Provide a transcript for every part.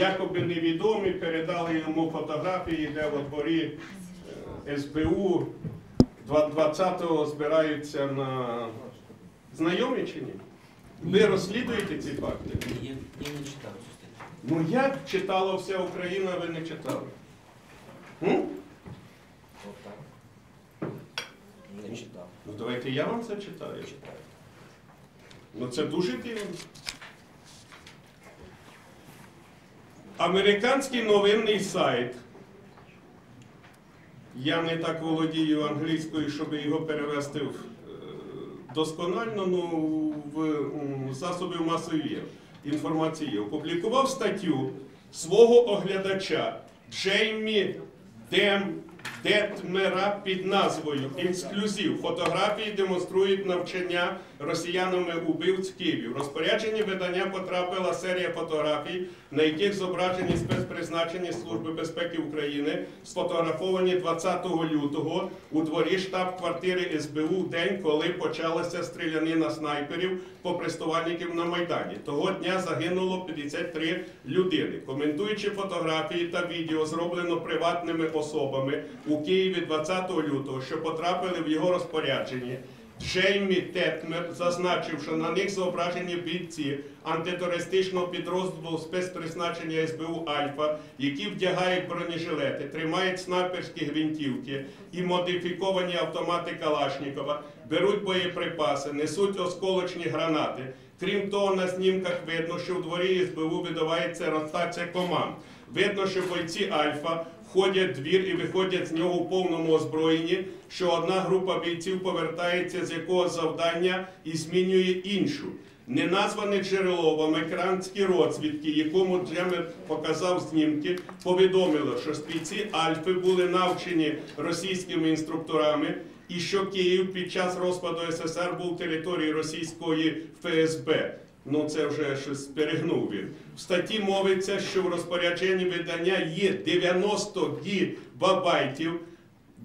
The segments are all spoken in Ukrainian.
якоби невідомі, передали йому фотографії, де во дворі е, СБУ 20-го збираються на знайомі чи ні? Ви розслідуєте ці факти? Я, я не читав. Ну як читала вся Україна, ви не читали? М? Не читав. Ну давайте я вам це читаю. Читаю. Ну це дуже дивно. Американський новинний сайт. Я не так володію англійською, щоб його перевести в, е, досконально, ну, в засоби масової інформації. Опублікував статтю свого оглядача Джеймі Дем Детмера під назвою Ексклюзив. Фотографії демонструють навчання росіянами убивць Києві. В розпорядженні видання потрапила серія фотографій, на яких зображені спецпризначені Служби безпеки України, сфотографовані 20 лютого у дворі штаб-квартири СБУ в день, коли почалася стрілянина снайперів по престувальників на Майдані. Того дня загинуло 53 людини. Коментуючи фотографії та відео, зроблено приватними особами у Києві 20 лютого, що потрапили в його розпорядженні. Джеймі Тетмер зазначив, що на них зображені бійці антитерористичного підрозділу спецпризначення СБУ Альфа, які вдягають бронежилети, тримають снайперські гвинтівки і модифіковані автомати Калашнікова, беруть боєприпаси, несуть осколочні гранати. Крім того, на знімках видно, що в дворі СБУ видавається ротація команд. Видно, що бойці Альфа входять в двір і виходять з нього в повному озброєнні, що одна група бійців повертається з якогось завдання і змінює іншу. Неназване джерело в американській розвідки, якому Джемер показав знімки, повідомило, що бійці Альфи були навчені російськими інструкторами, і що Київ під час розпаду СССР був територією російської ФСБ. Ну це вже щось перегнув він. В статті мовиться, що в розпорядженні видання є 90 гігабайтів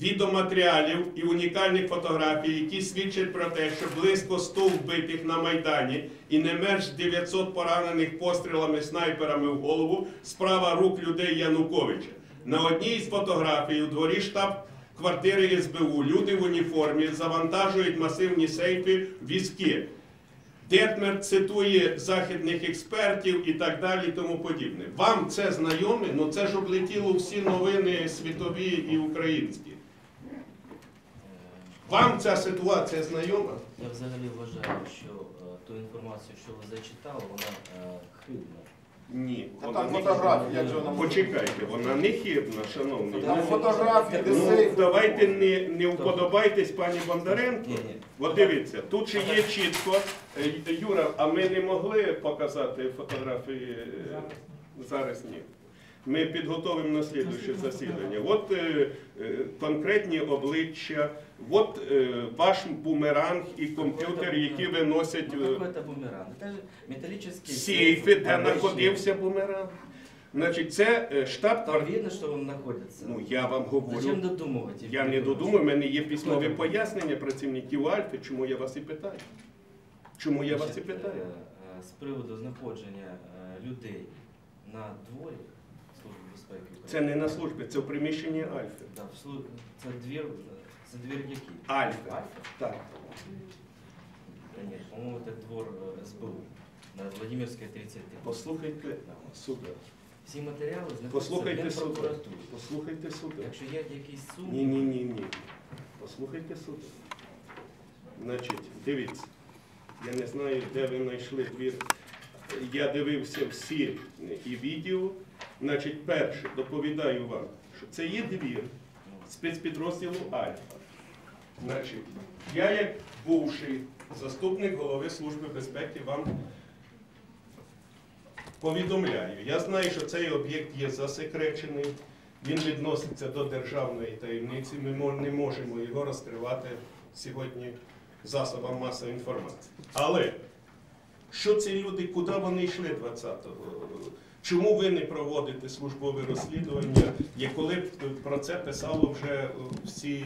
відеоматеріалів і унікальних фотографій, які свідчать про те, що близько 100 вбитих на Майдані і не менш 900 поранених пострілами снайперами в голову справа рук людей Януковича. На одній з фотографій у дворі штаб квартири СБУ люди в уніформі завантажують масивні сейфи візки. Детмер цитує західних експертів і так далі, тому подібне. Вам це знайоме? Ну це ж облетіло всі новини світові і українські. Вам ця ситуація знайома? Я взагалі вважаю, що е, ту інформацію, що ви зачитали, вона е, хибна. Ні. Та вона там не фотографії, як же Почекайте, вона не хибна, шановний. Там Ну, фотографії, де Ну, сейф. давайте не, не вподобайтесь пані Бондаренко. Ні, ні. От дивіться, тут ще є чітко. Е, Юра, а ми не могли показати фотографії е, зараз ні. Ми підготовимо на слідуюче засідання. От е, е, конкретні обличчя, от е, ваш бумеранг і комп'ютер, які виносять Ну, е, какой это бумеранг? Это же металлический сейфи, де обычный. знаходився бумеранг. Значить, це е, штаб Там видно, что он находится. Ну я вам говорю. Зачем додумувати? Я не додумаю, в мене є письмові пояснення працівників Альфи, чому я вас і питаю. Чому я вас і Значить, питаю? е, е, З приводу знаходження е, людей на дворі Служби безпеки України. Це не на службі, це в приміщенні Альфи. Да, в слу- Це двір, е, це двір який? Альфа. Альфа? Так. Та ні, по-моєму, це двор е, СБУ на Владимирській 33. Послухайте сюди. Всі матеріали знаходяться в Послухайте сюди. Послухайте сюди. Якщо є якісь сумніви, Ні, ні, ні, ні. Послухайте сюди. Значить, дивіться. Я не знаю, де ви знайшли двір. Я дивився всі і відео. Значить, перше, доповідаю вам, що це є двір спецпідрозділу Альфа. Значить, я як бувший заступник голови Служби безпеки вам повідомляю. Я знаю, що цей об'єкт є засекречений, він відноситься до державної таємниці. Ми не можемо його розкривати сьогодні засобам масової інформації. Але що ці люди, куди вони йшли 20-го? Чому ви не проводите службове розслідування, і коли б про це писало вже всі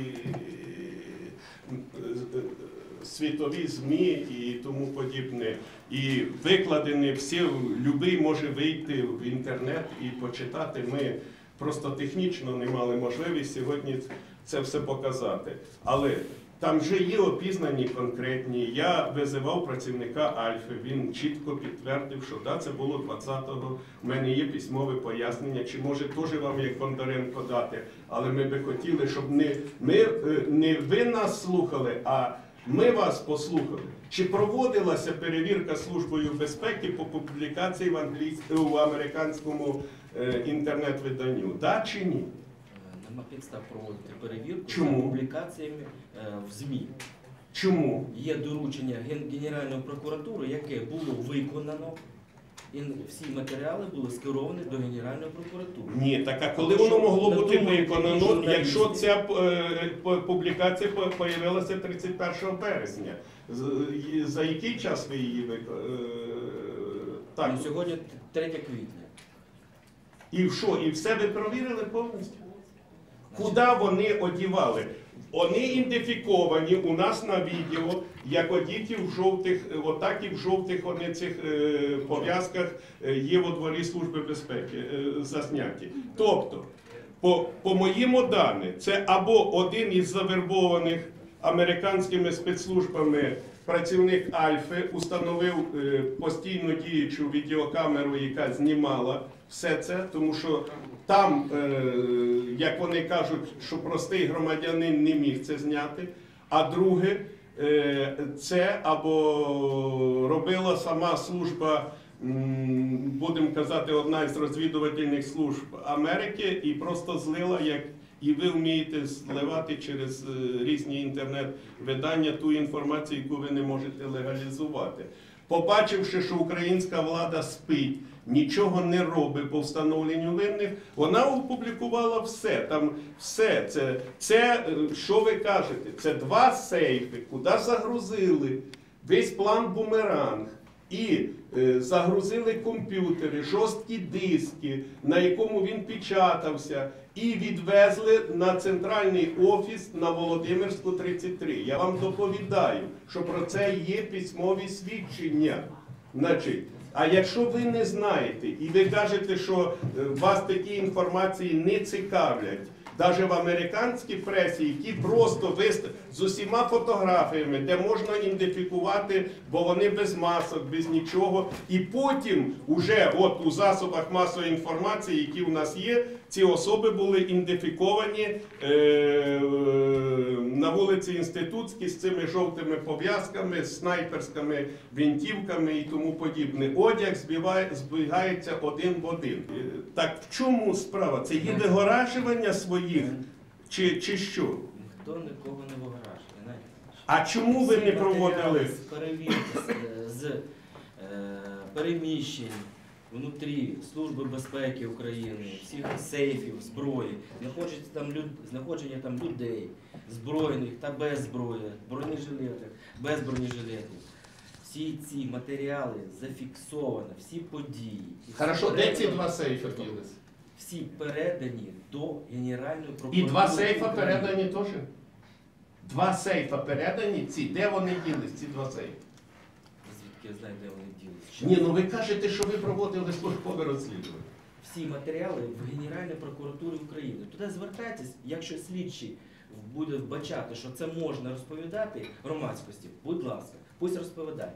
світові ЗМІ і тому подібне. І викладені всі, любий може вийти в інтернет і почитати. Ми просто технічно не мали можливість сьогодні це все показати. Але там вже є опізнані конкретні. Я визивав працівника Альфи. Він чітко підтвердив, що да, це було 20-го. У мене є письмове пояснення. Чи може теж вам як Бондаренко дати? Але ми би хотіли, щоб не ми е, не ви нас слухали, а ми вас послухали. Чи проводилася перевірка службою безпеки по публікації в англійському в американському е, інтернет-виданню? Да чи ні? Е, Нема підстав проводити перевірку Чому? за публікаціями е, в ЗМІ. Чому? Є доручення Ген- Генеральної прокуратури, яке було виконано, і всі матеріали були скеровані до Генеральної прокуратури. Ні, так а коли воно могло бути виконано, якщо ця е, публікація появилася 31 березня? За який час ви її виконали? Так. Ну, сьогодні 3 квітня. І що? І все ви провірили повністю? Куди вони одівали? Вони ідентифіковані у нас на відео, як одіті в жовтих, е, отак і в жовтих вони цих е, пов'язках е, є во дворі Служби безпеки е, засняті. Тобто, по, по моїм даним, це або один із завербованих американськими спецслужбами працівник Альфи установив е, постійно діючу відеокамеру, яка знімала все це, тому що там, е, як вони кажуть, що простий громадянин не міг це зняти. А друге, е, це або робила сама служба, будемо казати, одна із розвідувальних служб Америки, і просто злила, як і ви вмієте зливати через е, різні інтернет-видання ту інформацію, яку ви не можете легалізувати. Побачивши, що українська влада спить, нічого не робить по встановленню винних, вона опублікувала все. Там все це, це е, що ви кажете? Це два сейфи, куди загрузили весь план бумеранг. І е, загрузили комп'ютери, жорсткі диски, на якому він печатався, і відвезли на центральний офіс на Володимирську 33. Я вам доповідаю, що про це є письмові свідчення. Значить, а якщо ви не знаєте і ви кажете, що е, вас такі інформації не цікавлять, навіть в американській пресі, які просто вист... з усіма фотографіями, де можна ідентифікувати, бо вони без масок, без нічого. І потім, уже от у засобах масової інформації, які у нас є, ці особи були ідентифіковані е, на вулиці Інститутській з цими жовтими пов'язками, снайперськими винтівками і тому подібне. Одяг збігає, збігається один в один. Е, Так в чому справа? Це є вигоражування своїх чи, чи що? Ніхто нікого не знаєте. А чому ви не проводили? з перевірки, з е, переміщень внутрі Служби безпеки України, всіх сейфів, зброї, знаходження там, люд, знаходження там людей, збройних та без зброї, бронежилетів, без бронежилетів. Всі ці матеріали зафіксовані, всі події. І всі де ці передані- два сейфи ділись? Всі передані до Генеральної І два сейфа України. передані теж? Два сейфа передані ці. Де вони ділись, ці два сейфи? Я знаю, де вони ділися. Ні, ну ви кажете, що ви проводили службове розслідування. всі матеріали в Генеральній прокуратурі України. Туди звертайтесь, якщо слідчий буде вбачати, що це можна розповідати громадськості, будь ласка, пусть розповідає.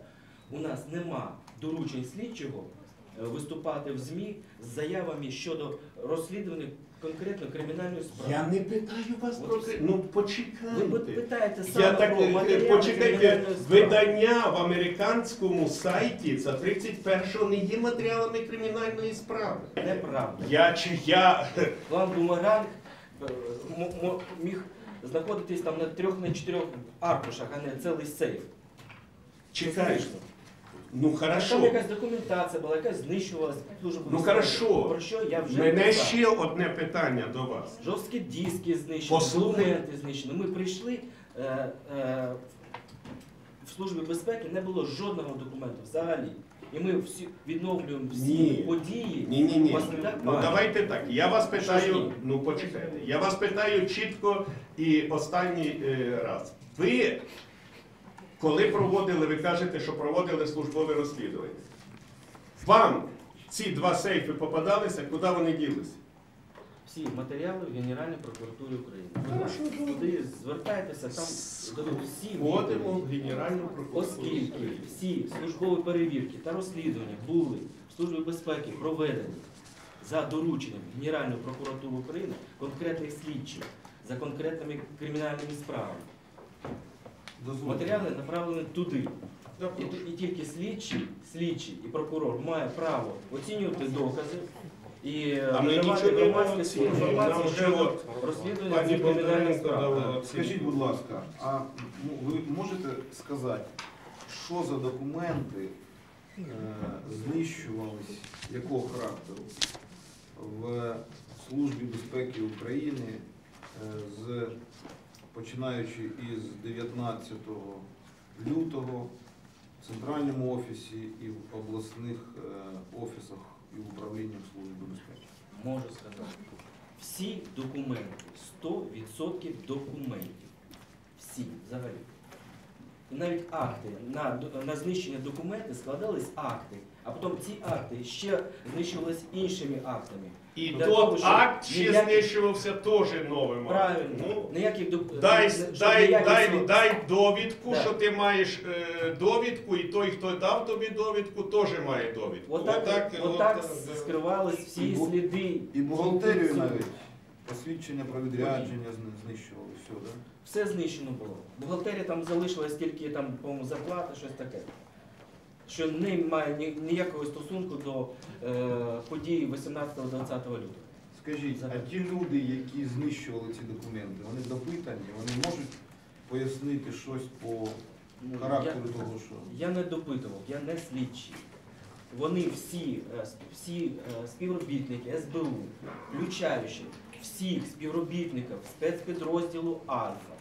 У нас нема доручень слідчого виступати в ЗМІ з заявами щодо розслідування конкретно кримінальної справи. Я не питаю вас про кри- Ну Ви питаєте саме Я так про е, матеріали почекайте, кримінальної справи. видання в американському сайті за 31-го не є матеріалами кримінальної справи. Неправда. Я чи я План бумеранг е, м- м- міг знаходитись там на трьох на чотирьох аркушах, а не цілий сейф. чекаю. Ну Там хорошо. якась документація була, якась знищувалась. Дуже Ну хорошо. Про що я вже Мене ще одне питання до вас. Жорсткі диски знищені, Послухай. документи знищені. Ми прийшли е, е, в службі безпеки, не було жодного документу взагалі. І ми всі відновлюємо всі Ні. події. Ні, ні, ні. Вас не так Ну давайте так. Я вас Що ж питаю. ні? Ну почекайте. Я вас питаю чітко і останній е, раз. Ви Коли проводили, ви кажете, що проводили службове розслідування. Вам ці два сейфи попадалися, куди вони ділися? Всі матеріали в Генеральній прокуратурі України. Туди звертайтеся, там дадуть всі Входимо в. Генеральну прокуратуру. Оскільки всі службові перевірки та розслідування були в Службі безпеки проведені за дорученням Генеральної прокуратури України конкретних слідчих за конкретними кримінальними справами. Матеріали направлені туди. І, і тільки слідчий, слідчий і прокурор має право оцінювати докази і надавати нічого не громадськості інформацію вже щодо розслідування цих кримінальних справ. Е. Скажіть, будь ласка, а ну, ви можете сказати, що за документи е, знищувались, якого характеру в Службі безпеки України, е, з, починаючи із 19 лютого в центральному офісі і в обласних е, офісах і в управліннях Служби безпеки? Можу сказати. Всі документи, 100% документів. Всі взагалі. І навіть акти на, на знищення документів складались акти, а потім ці акти ще знищувалися іншими актами. І того, тот акт ще ніяк- знищувався теж новим. Правильно. Ну, Ніяких док- Дай, дай, ніяких дай, дай довідку, Да. що ти маєш е, довідку, і той, хто дав тобі довідку, теж має довідку. Отак, Отак, отак, от, да. скривались всі І сліди. І бухгалтерію навіть посвідчення про відрядження знищували, все, так? Все знищено було. Бухгалтерія там залишилась тільки там, по-моєму, зарплата, щось таке. Що не має ніякого стосунку до е, подій 18-20 лютого. Скажіть, а ті люди, які знищували ці документи, вони допитані, вони можуть пояснити щось по Ну, характеру я, того, що я не допитував, я не слідчий. Вони всі, е, всі е, співробітники СБУ, включаючи всіх співробітників спецпідрозділу Альфа,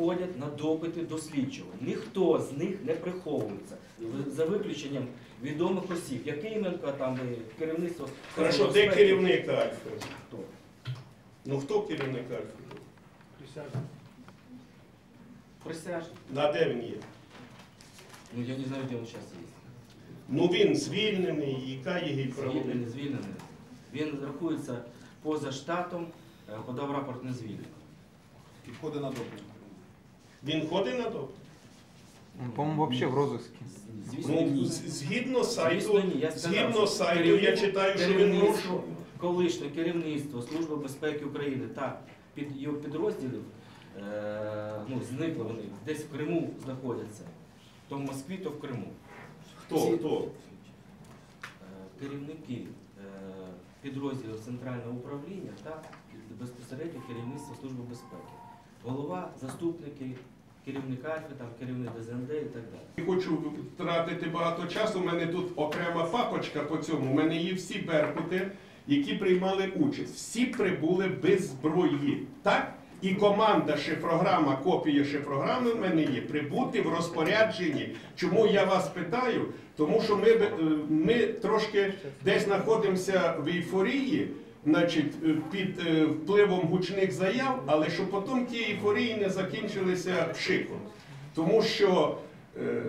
ходять на допити до слідчого. Ніхто з них не приховується. За виключенням відомих осіб. Якименко, там і керівництво. Хорошо, де керівник Альфи? Хто? Ну хто керівник Альфи? Присяжний. Присяжний. На де він є? Ну я не знаю, де він зараз є. Ну він звільнений, яка є право. Звільнений, звільнений. Він рахується поза штатом, е, подав рапорт не звільнений. і входить на допит. Він ходить на то? Он, по-моему, вообще в розыске. Звісно, Ну, ні. з- згідно сайту, Звісно, ні. Я сказав, згідно що сайту, я керівник- читаю, що він керівництво, розшук. Колишнє керівництво Служби безпеки України та під його підрозділів е, ну, зникли вони, десь в Криму знаходяться. То в Москві, то в Криму. Хто? Хто? Е, Керівники е, підрозділів центрального управління та безпосередньо керівництво Служби безпеки. Голова, заступники, керівник Альфи, там, керівник ДЗНД і так далі. Хочу втратити багато часу. У мене тут окрема папочка по цьому. У мене є всі беркути, які приймали участь. Всі прибули без зброї. Так? І команда шифрограма, копія шифрограми в мене є прибути в розпорядженні. Чому я вас питаю? Тому що ми, е, ми трошки десь знаходимося в ейфорії, значить, е, під е, впливом гучних заяв, але щоб потім ті ейфорії не закінчилися пшиком. Тому що е,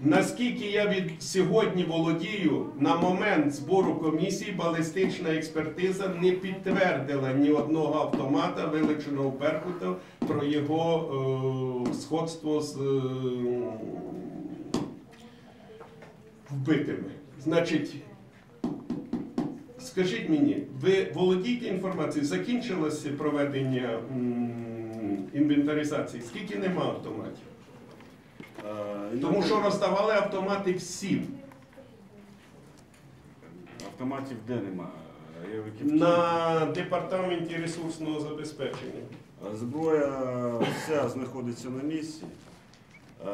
наскільки я від сьогодні володію, на момент збору комісії балістична експертиза не підтвердила ні одного автомата, вилученого Беркутом, про його е, сходство з е, вбитими. Значить, скажіть мені, ви володієте інформацією, закінчилося проведення інвентаризації? Скільки нема автоматів? Тому що роздавали автомати всім. автоматів де нема? Я в На департаменті ресурсного забезпечення. Зброя вся знаходиться на місці. Е,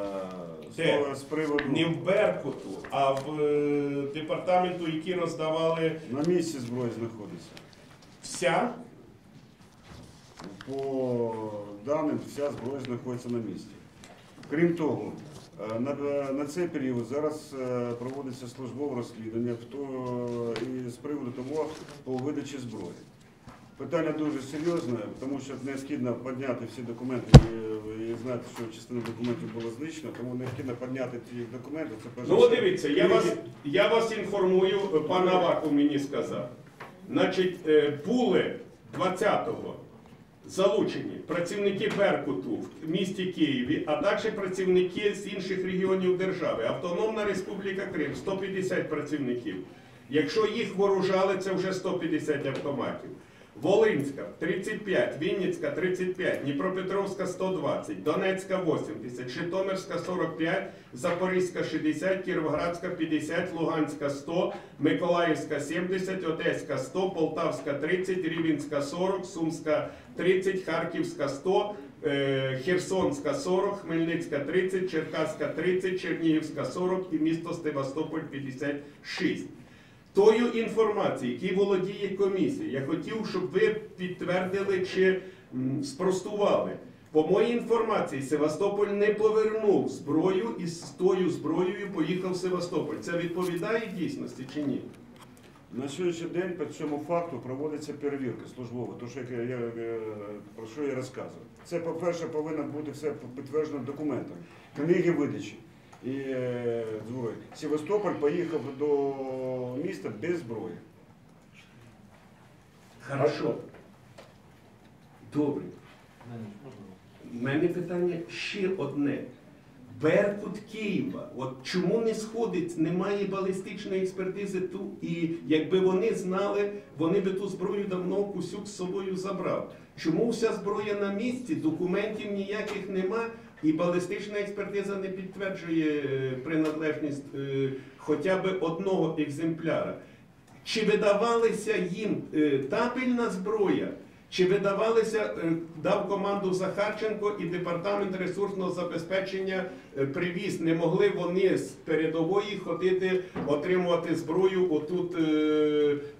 Де? З приводу Не в Беркуту, а в е, департаменту, які роздавали на місці зброя знаходиться. вся. По даним, вся зброя знаходиться на місці. Крім того, е, на, на цей період зараз е, проводиться службове розслідування в то, і з приводу того по видачі зброї. Питання дуже серйозне, тому що необхідно підняти всі документи і, знати, що частина документів було знищено, тому необхідно підняти ті документи. Це перше. Ну, от дивіться, я вас, я вас інформую, пан Аваков мені сказав. Значить, е, були 20-го залучені працівники Беркуту в місті Києві, а також працівники з інших регіонів держави. Автономна Республіка Крим 150 працівників. Якщо їх вооружали, це вже 150 автоматів. Волинська 35, Вінницька 35, Дніпропетровська 120, Донецька 80, Житомирська 45, Запорізька 60, Кіровоградська 50, Луганська 100, Миколаївська 70, Одеська 100, Полтавська 30, Рівненська 40, Сумська 30, Харківська 100, е, Херсонська 40, Хмельницька 30, Черкаська 30, Чернігівська 40 і місто Севастополь 56. Тою інформацією, якій володіє комісія, я хотів, щоб ви підтвердили чи спростували. По моїй інформації, Севастополь не повернув зброю і з тою зброєю поїхав в Севастополь. Це відповідає дійсності чи ні? На сьогоднішній день по цьому факту проводиться перевірка службова, то що я, я, про що я розказую. Це, по-перше, повинно бути все підтверджено документами. Книги видачі і е, зброї. Севастополь поїхав до міста без зброї. Хорошо. Добре. У мене питання ще одне. Беркут Києва. От чому не сходить, немає балістичної експертизи ту, і якби вони знали, вони би ту зброю давно Кусюк з собою забрав. Чому вся зброя на місці, документів ніяких нема, і балістична експертиза не підтверджує е, приналежність е, хоча б одного екземпляра? Чи видавалися їм е, табельна зброя? Чи видавалися, е, дав команду Захарченко і департамент ресурсного забезпечення привіз. Не могли вони з передової ходити отримувати зброю отут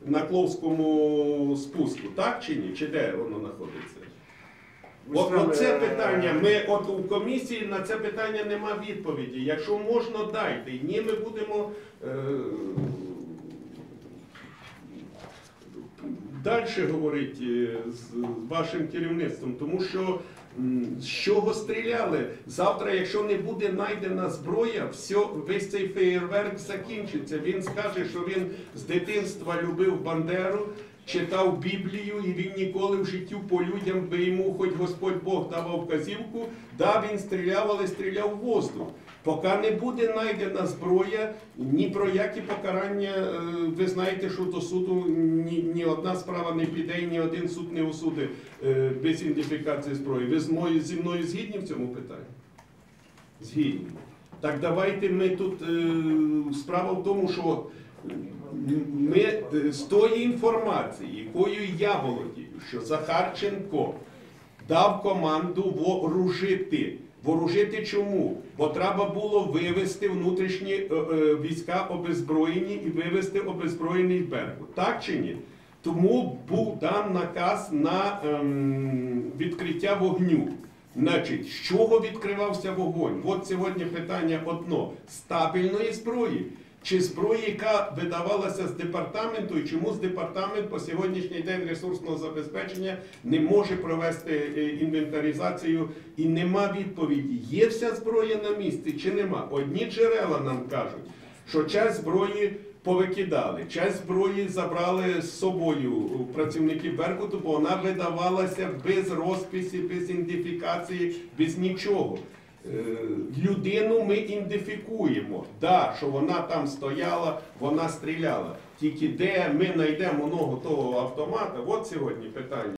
на Кловському спуску. Так чи ні? Чи де воно знаходиться? От, знаєте, оце е, питання. Ми от у комісії на це питання нема відповіді. Якщо можна, дайте. Ні, ми будемо. Е, Далі говорити з вашим керівництвом, тому що з чого стріляли? Завтра, якщо не буде знайдена зброя, все, весь цей феєрверк закінчиться. Він скаже, що він з дитинства любив Бандеру, читав Біблію, і він ніколи в життю по людям би йому, хоч Господь Бог давав вказівку, да, він стріляв, але стріляв в воздух. Поки не буде знайдена зброя, ні про які покарання, е, ви знаєте, що до суду ні, ні одна справа не піде, і ні один суд не осудить е, без ідентифікації зброї. Ви зі мною згідні в цьому питанні? Згідні. Так давайте ми тут е, справа в тому, що ми е, з тої інформації, якою я володію, що Захарченко дав команду вооружити. Вооружити чому? Бо треба було вивести внутрішні е, е, війська обезброєні і вивести обезброєний Беркут. Так чи ні? Тому був дан наказ на ем, відкриття вогню. Значить, з чого відкривався вогонь? От сьогодні питання одно: стабільної зброї. Чи зброї, яка видавалася з департаменту, і чому з департамент по сьогоднішній день ресурсного забезпечення не може провести е, інвентаризацію і нема відповіді, є вся зброя на місці чи нема? Одні джерела нам кажуть, що часть зброї повикидали, часть зброї забрали з собою працівники Беркуту, бо вона видавалася без розписі, без ідентифікації, без нічого. Е, Людину ми ідентифікуємо, да, що вона там стояла, вона стріляла. Тільки де ми знайдемо ногу того автомата, от сьогодні питання.